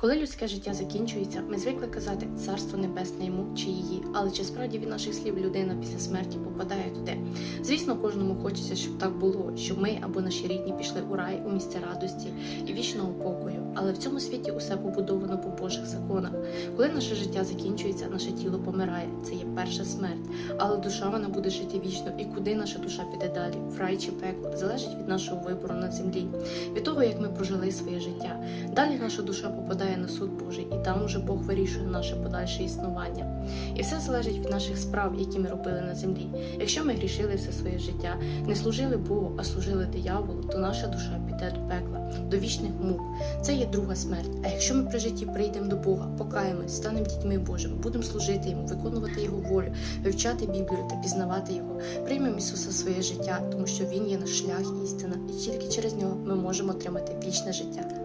Коли людське життя закінчується, ми звикли казати Царство Небесне йому чи її, але чи справді від наших слів людина після смерті попадає туди? Звісно, кожному хочеться, щоб так було, щоб ми або наші рідні пішли у рай у місце радості і вічного покою. Але в цьому світі усе побудовано по Божих законах. Коли наше життя закінчується, наше тіло помирає. Це є перша смерть. Але душа вона буде жити вічно. І куди наша душа піде далі, в рай чи пекло, залежить від нашого вибору на землі, від того, як ми прожили своє життя. Далі наша душа попадає на суд Божий, і там уже Бог вирішує наше подальше існування. І все залежить від наших справ, які ми робили на землі. Якщо ми грішили все своє життя, не служили Богу, а служили дияволу, то наша душа піде до пекла, до вічних мук. Це є друга смерть. А якщо ми при житті прийдемо до Бога, покаємось, станемо дітьми Божими, будемо служити йому, виконувати Його волю, вивчати Біблію та пізнавати Його, приймемо Ісуса своє життя, тому що Він є наш шлях істина, і тільки через нього ми можемо отримати вічне життя.